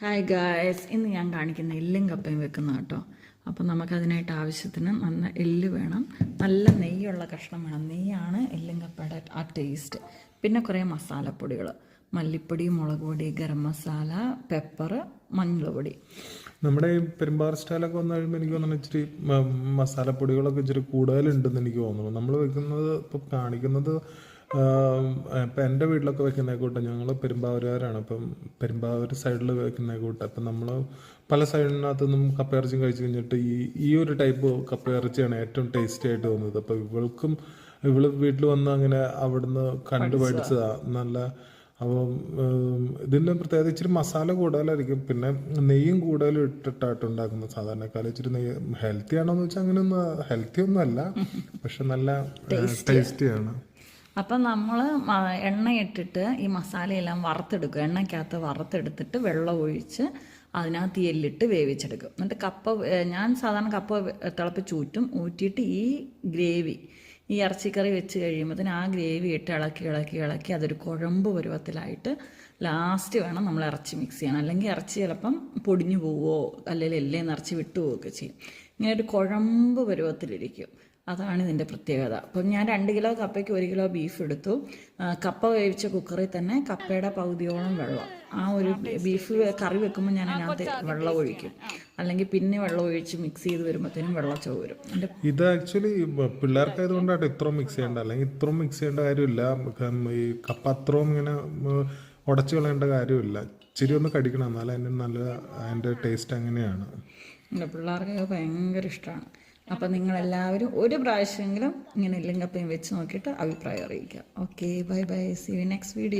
Hi guys ഇന്ന് ഞാൻ കാണിക്കുന്ന എല്ലും കപ്പയും വെക്കുന്ന കേട്ടോ. അപ്പോൾ നമുക്കതിനായിട്ട് ആവശ്യത്തിന് നല്ല എല്ല് വേണം. നല്ല നെയ്യുള്ള കഷ്ണം വേണം. നെയ്യാണ് എല്ലും കപ്പയുടെ ആ ടേസ്റ്റ് പിന്നെ കുറേ മസാലപ്പൊടികൾ മല്ലിപ്പൊടി മുളക് പൊടി ഗരം മസാല പെപ്പർ മഞ്ഞൾപ്പൊടി നമ്മുടെ ഈ പെരുമ്പാറ സ്റ്റൈലൊക്കെ വന്നു കഴിയുമ്പോൾ എനിക്ക് തോന്നുന്നു ഇച്ചിരി മസാലപ്പൊടികളൊക്കെ ഇച്ചിരി കൂടുതലുണ്ടെന്ന് എനിക്ക് തോന്നുന്നു. നമ്മൾ വെക്കുന്നത് ഇപ്പോൾ കാണിക്കുന്നത് ഇപ്പം എന്റെ വീട്ടിലൊക്കെ വെക്കുന്ന കൂട്ടം ഞങ്ങൾ പെരുമ്പാവൂരുകാരാണ്. അപ്പം പെരുമ്പാവൂർ സൈഡിൽ വെക്കുന്ന കൂട്ടം. അപ്പം നമ്മൾ പല സൈഡിനകത്ത് നിന്നും കപ്പയിറച്ചി കഴിച്ച് കഴിഞ്ഞിട്ട് ഈ ഈ ഒരു ടൈപ്പ് കപ്പയിറച്ചിയാണ് ഏറ്റവും ടേസ്റ്റി ആയിട്ട് തോന്നുന്നത്. അപ്പോൾ ഇവൾക്കും ഇവൾ വീട്ടിൽ വന്ന് അങ്ങനെ അവിടുന്ന് കണ്ടു പഠിച്ചതാ. നല്ല അപ്പം ഇതിന്റെ പ്രത്യേകത ഇച്ചിരി മസാല കൂടുതലായിരിക്കും. പിന്നെ നെയ്യും കൂടുതലും ഇട്ടിട്ടായിട്ട് ഉണ്ടാക്കുന്നത്. സാധാരണക്കാലം ഇച്ചിരി നെയ്യ് ഹെൽത്തി ആണോ എന്ന് വെച്ചാൽ അങ്ങനെയൊന്നും ഹെൽത്തി ഒന്നും അല്ല. പക്ഷെ നല്ല ടേസ്റ്റിയാണ് അപ്പം നമ്മൾ എണ്ണ ഇട്ടിട്ട് ഈ മസാലയെല്ലാം വറുത്തെടുക്കും എണ്ണയ്ക്കകത്ത് വറുത്തെടുത്തിട്ട് വെള്ളം ഒഴിച്ച് അതിനകത്ത് എല്ലിട്ട് വേവിച്ചെടുക്കും. എന്നിട്ട് കപ്പ ഞാൻ സാധാരണ കപ്പ തിളപ്പിച്ച് ഊറ്റും. ഊറ്റിയിട്ട് ഈ ഗ്രേവി ഈ ഇറച്ചിക്കറി വെച്ച് കഴിയുമ്പോഴത്തേന് ആ ഗ്രേവി ഇട്ട് ഇളക്കി ഇളക്കി ഇളക്കി അതൊരു കുഴമ്പ് പരുവത്തിലായിട്ട് ലാസ്റ്റ് വേണം നമ്മൾ ഇറച്ചി മിക്സ് ചെയ്യണം അല്ലെങ്കിൽ ഇറച്ചി ചിലപ്പം പൊടിഞ്ഞു പോവുമോ അല്ലെങ്കിൽ എല്ലേ ഇറച്ചി വിട്ടു പോവുകയൊക്കെ ചെയ്യും. ഇങ്ങനെ ഒരു കുഴമ്പ് പരുവത്തിലിരിക്കും. അതാണ് ഇതിന്റെ പ്രത്യേകത. അപ്പം ഞാൻ രണ്ട് കിലോ കപ്പയ്ക്ക് ഒരു കിലോ ബീഫ് എടുത്തു. കപ്പ വേവിച്ച കുക്കറിൽ തന്നെ കപ്പയുടെ പകുതിയോളം വെള്ളം. ആ ഒരു ബീഫ് കറി വെക്കുമ്പോൾ ഞാൻ അതിനകത്ത് വെള്ളം ഒഴിക്കും. അല്ലെങ്കിൽ പിന്നെ വെള്ളം ഒഴിച്ച് മിക്സ് ചെയ്ത് വരുമ്പോഴത്തേനും വെള്ളം ചോ വരും. ഇത് ആക്ച്വലി പിള്ളേർക്ക് ആയതുകൊണ്ടാണ് ഇത്ര മിക്സ് ചെയ്യേണ്ട അല്ലെങ്കിൽ ഇത്ര മിക്സ് ചെയ്യേണ്ട കാര്യമില്ല. ഈ കപ്പ അത്രയും ഇങ്ങനെ ഉടച്ചു കളയേണ്ട കാര്യമില്ല. ഇച്ചിരി ഒന്ന് കടിക്കണം. എന്നാലും അതിന് നല്ല അതിന്റെ ടേസ്റ്റ് അങ്ങനെയാണ്. എന്റെ പിള്ളേർക്കൊക്കെ ഭയങ്കര ഇഷ്ടമാണ് അപ്പം നിങ്ങളെല്ലാവരും ഒരു പ്രാവശ്യമെങ്കിലും ഇങ്ങനെ ഇല്ലെങ്കിൽ കപ്പയും വെച്ച് നോക്കിയിട്ട് അഭിപ്രായം അറിയിക്കുക. Okay bye bye see next video